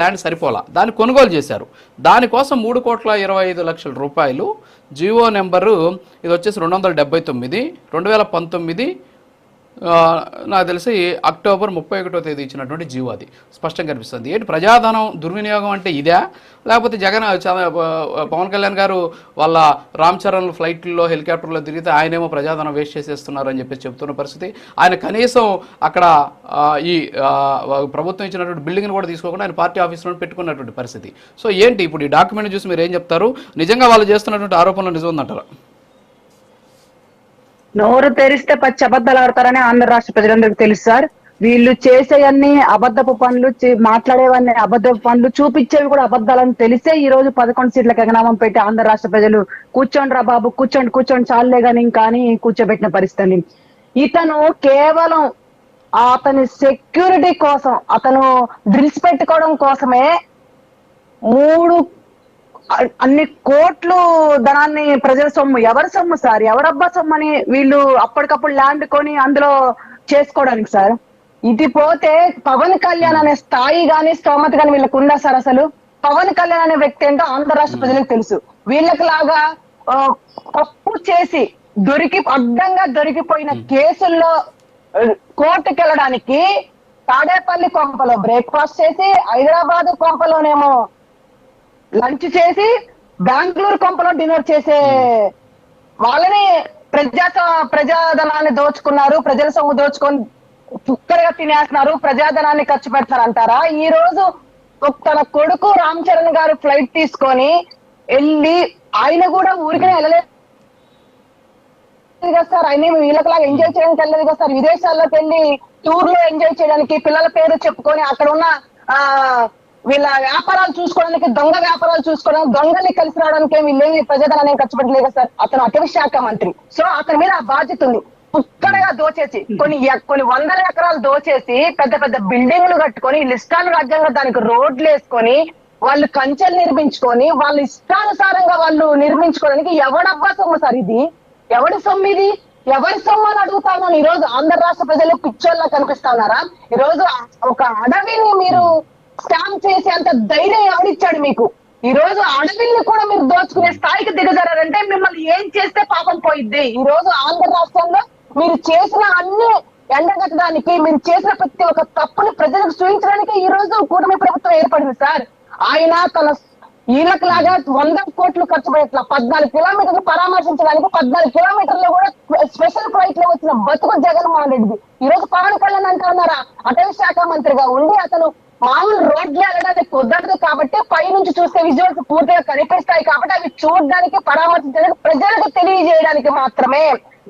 Land సరిపోలా. దాన్ని కొనుగోలు చేశారు. దానికోసం మూడు కోట్ల ఇరవై ఐదు లక్షల రూపాయలు జియో నెంబరు ఇది వచ్చేసి రెండు వందల డెబ్బై తొమ్మిది రెండు వేల పంతొమ్మిది నాకు తెలిసి అక్టోబర్ ముప్పై ఒకటో తేదీ ఇచ్చినటువంటి జీవో అది స్పష్టంగా కనిపిస్తుంది. ఏంటి? ప్రజాధనం దుర్వినియోగం అంటే ఇదే? లేకపోతే జగన్ పవన్ కళ్యాణ్ గారు వాళ్ళ రామ్ చరణ్ ఫ్లైట్లో హెలికాప్టర్లో తిరిగితే ఆయనేమో ప్రజాధనం వేస్ట్ చేసేస్తున్నారు అని చెప్పేసి చెప్తున్న పరిస్థితి. ఆయన కనీసం అక్కడ ఈ ప్రభుత్వం ఇచ్చినటువంటి బిల్డింగ్ని కూడా తీసుకోకుండా ఆయన పార్టీ ఆఫీస్లో పెట్టుకున్నటువంటి పరిస్థితి. సో ఏంటి? ఇప్పుడు ఈ డాక్యుమెంట్ చూసి మీరు ఏం చెప్తారు? నిజంగా వాళ్ళు చేస్తున్నటువంటి ఆరోపణలు నిజం ఉందంటారా నోరు తెరిస్తే పచ్చి అబద్ధాలు ఆడతారని ఆంధ్ర రాష్ట్ర ప్రజలందరికీ తెలుసు సార్. వీళ్ళు చేసేవన్నీ అబద్ధపు పనులు మాట్లాడేవన్నీ అబద్ధపు పనులు చూపించేవి కూడా అబద్ధాలని తెలిసే ఈ రోజు పదకొండు సీట్లకు ఎగనామం పెట్టి ఆంధ్ర రాష్ట్ర ప్రజలు కూర్చోండి రా బాబు కూర్చోండి కూర్చోండి చాలే కానీ ఇంకా అని కూర్చోబెట్టిన పరిస్థితి. ఇతను కేవలం అతని సెక్యూరిటీ కోసం అతను డ్రిల్స్ పెట్టుకోవడం కోసమే మూడు అన్ని కోట్లు ధనాన్ని ప్రజల సొమ్ము ఎవరి సొమ్ము సార్? ఎవరబ్బా సొమ్ము అని వీళ్ళు అప్పటికప్పుడు ల్యాండ్ కొని అందులో చేసుకోవడానికి సార్? ఇది పోతే పవన్ కళ్యాణ్ అనే స్థాయి గాని స్తోమత గాని వీళ్ళకు ఉందా సార్ అసలు? పవన్ కళ్యాణ్ అనే వ్యక్తి ఏంటో ఆంధ్ర రాష్ట్ర ప్రజలకు తెలుసు. వీళ్ళకి లాగా తప్పు చేసి దొరికి అడ్డంగా దొరికిపోయిన కేసుల్లో కోర్టుకి వెళ్ళడానికి తాడేపల్లి కొంపలో బ్రేక్ఫాస్ట్ చేసి హైదరాబాద్ కొంపలోనేమో లంచ్ చేసి బెంగళూరు కొంపలో డిన్నర్ చేసే వాళ్ళని ప్రజా ప్రజాధనాన్ని దోచుకున్నారు ప్రజల సొమ్ము దోచుకొని కుక్కలుగా తినేస్తున్నారు ప్రజాధనాన్ని ఖర్చు పెడతారు అంటారా ఈ రోజు తన కొడుకు రామ్ చరణ్ గారు ఫ్లైట్ తీసుకొని వెళ్ళి ఆయన కూడా ఊరికనే వెళ్ళలేదు. కదా సార్ ఆయన ఏమి వీళ్ళకిలాగా ఎంజాయ్ చేయడానికి వెళ్ళలేదు కదా సార్. విదేశాల్లోకి వెళ్ళి టూర్లో ఎంజాయ్ చేయడానికి పిల్లల పేరు చెప్పుకొని అక్కడ ఉన్న ఆ వీళ్ళ వ్యాపారాలు చూసుకోవడానికి దొంగ వ్యాపారాలు చూసుకోవడానికి దొంగల్ని కలిసి రావడానికి ఏమి వీళ్ళేమి ఖర్చు పెట్టలేదు కదా సార్? అతను అటవీ శాఖ మంత్రి. సో అతని మీద ఆ బాధ్యత ఉంది. పుక్కడగా దోచేసి కొన్ని ఎ- కొన్ని వందల ఎకరాలు దోచేసి పెద్ద పెద్ద బిల్డింగ్లు కట్టుకొని లిస్టాలు ఇష్టానురాజ్యంగా దానికి రోడ్లు వేసుకొని వాళ్ళు కంచెలు నిర్మించుకొని వాళ్ళ ఇష్టానుసారంగా వాళ్ళు నిర్మించుకోవడానికి ఎవడబ్బా సొమ్ము సార్ ఇది? ఎవడి సొమ్ము ఇది? ఎవరి సొమ్ము అని అడుగుతాను ఈ రోజు ఆంధ్ర రాష్ట్ర ప్రజలు పిచ్చోళ్ళ కనిపిస్తా ఉన్నారా? ఈ రోజు ఒక అడవిని మీరు స్టాంప్ చేసే అంత ధైర్యం ఎవరిచ్చాడు మీకు? ఈ రోజు అడవిని కూడా మీరు దోచుకునే స్థాయికి దిగజారంటే మిమ్మల్ని ఏం చేస్తే పాపం పోయిద్ది? ఈ రోజు ఆంధ్ర రాష్ట్రంలో మీరు చేసిన అన్ని ఎండగట్టడానికి మీరు చేసిన ప్రతి ఒక్క తప్పుని ప్రజలకు చూపించడానికి ఈ రోజు కూటమి ప్రభుత్వం ఏర్పడింది సార్. ఆయన తన ఈయనకు లాగా వంద కోట్లు ఖర్చు పెట్టిన పద్నాలుగు కిలోమీటర్లు పరామర్శించడానికి పద్నాలుగు కిలోమీటర్లు కూడా స్పెషల్ ఫ్లైట్లో వచ్చిన బతుకు జగన్మోహన్ రెడ్డి ఈ రోజు పవన్ కళ్యాణ్ అంటున్నారా? అటవీ శాఖ మంత్రిగా ఉండి అతను మామూలు రోడ్లు వెళ్ళడానికి కుదరదు కాబట్టి పై నుంచి చూస్తే విజువల్స్ పూర్తిగా కనిపిస్తాయి కాబట్టి అవి చూడడానికి పరామర్శించడానికి ప్రజలకు తెలియజేయడానికి మాత్రమే.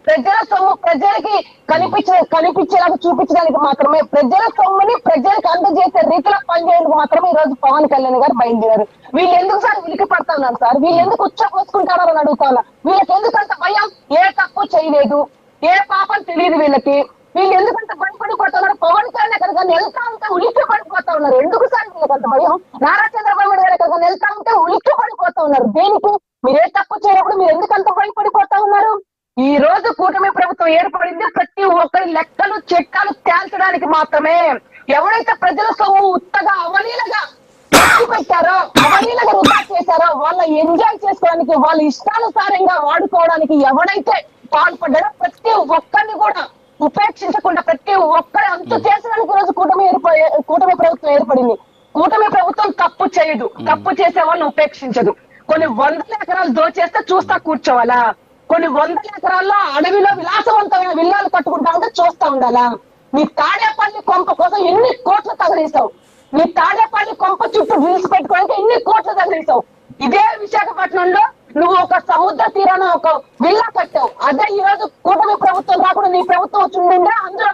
ప్రజల సొమ్ము ప్రజలకి కనిపించే కనిపించేలాగా చూపించడానికి మాత్రమే. ప్రజల సొమ్ముని ప్రజలకు అందజేసే రీతిలో పనిచేయడానికి మాత్రమే ఈ రోజు పవన్ కళ్యాణ్ గారు బయలుదేరారు. వీళ్ళు ఎందుకు సార్ ఉలికి పడతా ఉన్నారు సార్? వీళ్ళు ఎందుకు ఉచ్చ పోసుకుంటారని అని అడుగుతాను వీళ్ళకి ఎందుకంత భయం? ఏ తప్పు చేయలేదు. ఏ పాపం తెలియదు వీళ్ళకి. వీళ్ళు ఎందుకంత భయపడిపోతున్నారు పవన్ కళ్యాణ్ ఎక్కడికైనా వెళ్తా ఉంటే ఉలిక్కి పడిపోతా ఉన్నారు. ఎందుకు సార్ వీళ్ళకి అంత భయం? నారా చంద్రబాబు నాయుడు గారు ఎక్కడికైనా వెళ్తా ఉంటే ఉలిక్కి పడిపోతా ఉన్నారు. దేనికి? మీరు ఏ తప్పు చేయనప్పుడు మీరు ఎందుకు అంత భయపడిపోతా ఉన్నారు? ఈ రోజు కూటమి ప్రభుత్వం ఏర్పడింది ప్రతి ఒక్కరి లెక్కలు చట్టాలు తేల్చడానికి మాత్రమే. ఎవరైతే ప్రజల సొమ్ము ఉత్తగా అవలీలగా పెట్టారో అవలీలగా వృధా చేశారో వాళ్ళ ఎంజాయ్ చేసుకోవడానికి వాళ్ళ ఇష్టానుసారంగా వాడుకోవడానికి ఎవడైతే పాల్పడ్డారో ప్రతి ఒక్కరిని కూడా ఉపేక్షించకుండా ప్రతి ఒక్కరి అంతు చేసడానికి రోజు కూటమి ఏర్పడి కూటమి ప్రభుత్వం ఏర్పడింది. కూటమి ప్రభుత్వం తప్పు చేయదు. తప్పు చేసే వాళ్ళని ఉపేక్షించదు. కొన్ని వందల ఎకరాలు దోచేస్తే చూస్తా కూర్చోవాలా? కొన్ని వందల ఎకరాల్లో అడవిలో విలాసవంతమైన విల్లాలు కట్టుకుంటా ఉంటే చూస్తా ఉండాలా? నీ తాడేపల్లి కొంప కోసం ఎన్ని కోట్లు తగలేసావు నీ తాడేపల్లి కొంప చుట్టూ రీల్స్ పెట్టుకోవడానికి ఎన్ని కోట్లు తగలేసావు ఇదే విశాఖపట్నంలో నువ్వు ఒక సముద్ర తీరాన ఒక విల్లా కట్టావు. అదే ఈ రోజు కూటమి ప్రభుత్వం రాకుండా నీ ప్రభుత్వం వచ్చి ఉండిందే? అందులో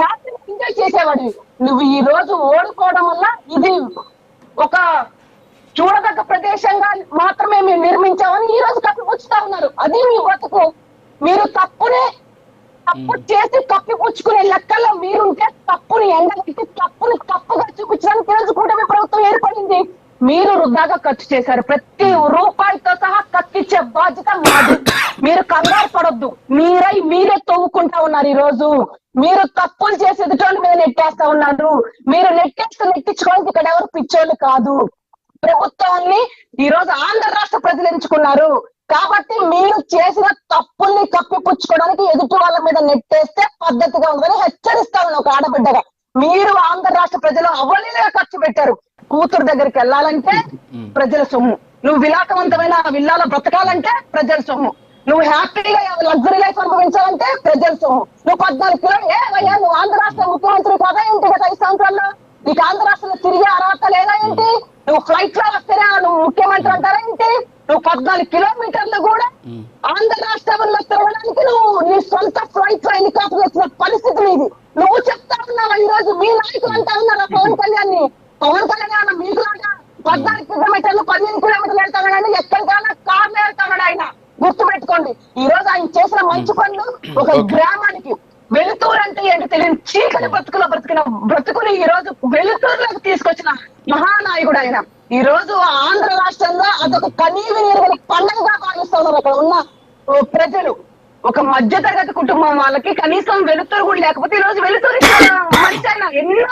హ్యాపీ ఎంజాయ్ చేసేవాడివి. నువ్వు ఈ రోజు ఓడిపోవడం వల్ల ఇది ఒక చూడదగ్గ ప్రదేశంగా మాత్రమే మేము నిర్మించామని ఈ రోజు కప్పిపుచ్చుతా ఉన్నారు. అది మీ బతుకు. మీరు తప్పునే తప్పు చేసి కప్పిపుచ్చుకునే లెక్కల్లో మీరుంటే తప్పుని ఎండగట్టి తప్పుని తప్పుగా చూపించడానికి ఈ రోజు కూటమి ప్రభుత్వం ఏర్పడింది. మీరు వృధాగా ఖర్చు చేశారు. ప్రతి రూపాయితో సహా కత్తిచ్చే బాధ్యత మాది. మీరు కంగారు పడొద్దు. మీరై మీరే తవ్వుకుంటా ఉన్నారు ఈ రోజు మీరు తప్పులు చేసి ఎదుటోళ్ళ మీద నెట్టేస్తా ఉన్నారు. మీరు నెట్టేస్తే నెట్టించుకోవడానికి ఇక్కడ ఎవరు పిచ్చోళ్ళు కాదు. ప్రభుత్వాన్ని ఈ రోజు ఆంధ్ర రాష్ట్ర ప్రజలు ఎంచుకున్నారు. కాబట్టి మీరు చేసిన తప్పుల్ని కప్పిపుచ్చుకోవడానికి ఎదుటి వాళ్ళ మీద నెట్టేస్తే పద్ధతిగా ఉందని హెచ్చరిస్తా ఉన్నా ఒక ఆడబిడ్డగా. మీరు ఆంధ్ర రాష్ట్ర ప్రజలు అవలీలుగా ఖర్చు పెట్టారు. కూతురు దగ్గరికి వెళ్ళాలంటే ప్రజల సొమ్ము. నువ్వు విలాసవంతమైన విల్లాలో బ్రతకాలంటే ప్రజల సొమ్ము. నువ్వు హ్యాపీగా లగ్జరీ లైఫ్ అనుభవించాలంటే ప్రజల సొమ్ము. నువ్వు పద్నాలుగు కిలో ఏ అయ్యా నువ్వు ఆంధ్ర రాష్ట్ర ముఖ్యమంత్రి కదా ఏంటి గత ఐదు సంవత్సరాల్లో నీకు ఆంధ్ర రాష్ట్రంలో తిరిగే అర్హత లేదా ఏంటి? నువ్వు ఫ్లైట్లో వస్తేనే నువ్వు ముఖ్యమంత్రి అంటారా ఏంటి? నువ్వు పద్నాలుగు కిలోమీటర్లు కూడా ఆంధ్ర రాష్ట్రంలో తిరగడానికి నువ్వు నీ సొంత ఫ్లైట్లో హెలికాప్టర్ వచ్చిన పరిస్థితి నీది నువ్వు చెప్తా ఉన్నావా ఈ రోజు మీ నాయకులు అంటా ఉన్నారా పవన్ కళ్యాణ్ని పవన్ కళ్యాణ్ ఏమన్నా మీకు లాగా పద్నాలుగు కిలోమీటర్లు పదిహేను కిలోమీటర్లు వెళ్తాడు ఎక్కడికైనా కార్లు వెళ్తాడు ఆయన గుర్తు పెట్టుకోండి ఈ రోజు ఆయన చేసిన మంచి పనులు ఒక గ్రామానికి వెలుతురు అంటే ఏంటి తెలియని చీకటి బ్రతుకులో బ్రతికిన బ్రతుకుని ఈ రోజు వెలుతురులోకి తీసుకొచ్చిన మహానాయకుడు ఆయన. ఈ రోజు ఆంధ్ర రాష్ట్రంలో అదొక కనీవి నీరు పండుగగా భావిస్తున్నారు అక్కడ ఉన్న ప్రజలు. ఒక మధ్య తరగతి కుటుంబం వాళ్ళకి కనీసం వెలుతురు కూడా లేకపోతే ఈ రోజు వెలుతురు మనిషి ఆయన. ఎన్నో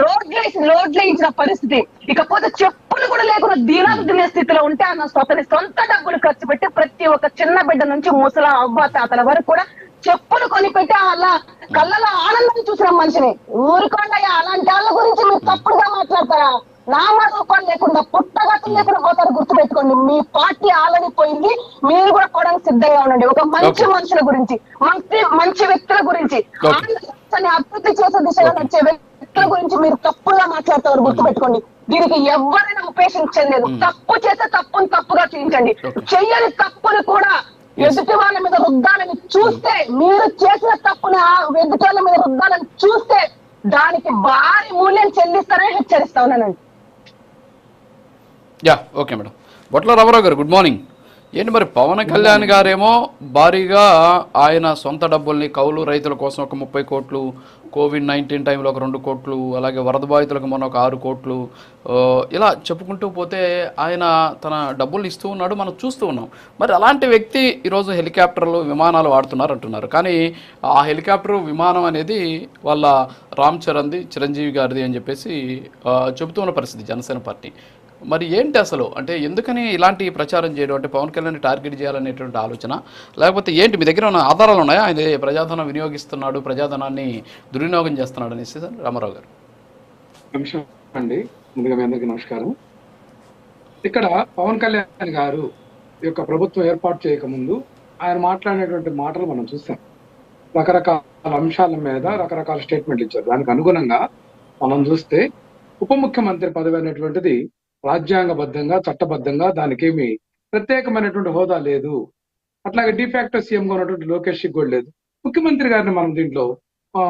రోడ్లు వేసి రోడ్లు వేయించిన పరిస్థితి. ఇకపోతే చెప్పులు కూడా లేకుండా దీనాలు తినే స్థితిలో ఉంటే ఆయన అతని సొంత డబ్బులు ఖర్చు పెట్టి ప్రతి ఒక్క చిన్న బిడ్డ నుంచి ముసల అవ్వ తాతల వరకు కూడా చెప్పులు కొనిపెట్టి అలా కళ్ళలో ఆనందం చూసిన మనిషిని. ఊరుకోండి అలాంటి వాళ్ళ గురించి మీరు తప్పుడుగా మాట్లాడతారా? నామరూపం లేకుండా పుట్టగతం లేకుండా పోతారు గుర్తు పెట్టుకోండి మీ పార్టీ ఆల్రెడీ పోయింది మీరు కూడా పోవడానికి సిద్ధంగా ఉండండి. ఒక మంచి. మనుషుల గురించి మంచి మంచి వ్యక్తుల గురించి. అభివృద్ధి చేసే దిశగా నడిచే వ్యక్తుల గురించి మీరు తప్పుగా మాట్లాడతారు గుర్తు పెట్టుకోండి దీనికి ఎవరైనా ఉపేక్షించలేదు తప్పు చేస్తే తప్పును తప్పుగా చూపించండి. Okay. చెయ్యని తప్పును కూడా ఎదుటి వాళ్ళ మీద రుద్దాలని చూస్తే మీరు చేసిన తప్పుని ఆ ఎదుటి వాళ్ళ మీద రుద్దాలని చూస్తే దానికి భారీ మూల్యం చెల్లిస్తారని హెచ్చరిస్తా ఉన్నానండి. Yeah okay madam. Botla Ramarao గారు గుడ్ మార్నింగ్ ఏంటి మరి పవన్ కళ్యాణ్ గారేమో భారీగా ఆయన సొంత డబ్బుల్ని కౌలు రైతుల కోసం ఒక ముప్పై కోట్లు కోవిడ్ నైన్టీన్ టైంలో ఒక రెండు కోట్లు అలాగే వరద బాధితులకు మొన్న ఒక ఆరు కోట్లు ఇలా చెప్పుకుంటూ పోతే ఆయన తన డబ్బులు ఇస్తూ ఉన్నాడు మనం చూస్తూ ఉన్నాం. మరి అలాంటి వ్యక్తి ఈరోజు హెలికాప్టర్లు విమానాలు వాడుతున్నారు అంటున్నారు. కానీ ఆ హెలికాప్టర్ విమానం అనేది వాళ్ళ రామ్ చరణ్ది చిరంజీవి గారిది అని చెప్పేసి చెబుతూ ఉన్న పరిస్థితి జనసేన పార్టీ. మరి ఏంటి అసలు? అంటే ఎందుకని ఇలాంటి ప్రచారం చేయడం? అంటే పవన్ కళ్యాణ్ టార్గెట్ చేయాలనేటువంటి ఆలోచన? లేకపోతే ఏంటి? మీ దగ్గర ఉన్న ఆధారాలు ఉన్నాయా? ఆయన ప్రజాధనం వినియోగిస్తున్నాడు ప్రజాధనాన్ని దుర్వినియోగం చేస్తున్నాడు అనేసి రామారావు గారు. అండి. ముందుగా మీ అందరికీ నమస్కారం. ఇక్కడ పవన్ కళ్యాణ్ గారు ఈ యొక్క ప్రభుత్వం ఏర్పాటు చేయకముందు ఆయన మాట్లాడినటువంటి మాటలు మనం చూసాం. రకరకాల అంశాల మీద రకరకాల స్టేట్మెంట్లు ఇచ్చారు. దానికి అనుగుణంగా మనం చూస్తే ఉప ముఖ్యమంత్రి పదవి అనేటువంటిది రాజ్యాంగబద్ధంగా చట్టబద్ధంగా దానికి ఏమి ప్రత్యేకమైనటువంటి హోదా లేదు. అట్లాగే డిఫాక్టో సీఎంగా ఉన్నటువంటి లోకేష్ కూడా లేదు. ముఖ్యమంత్రి గారిని మనం దీంట్లో ఆ,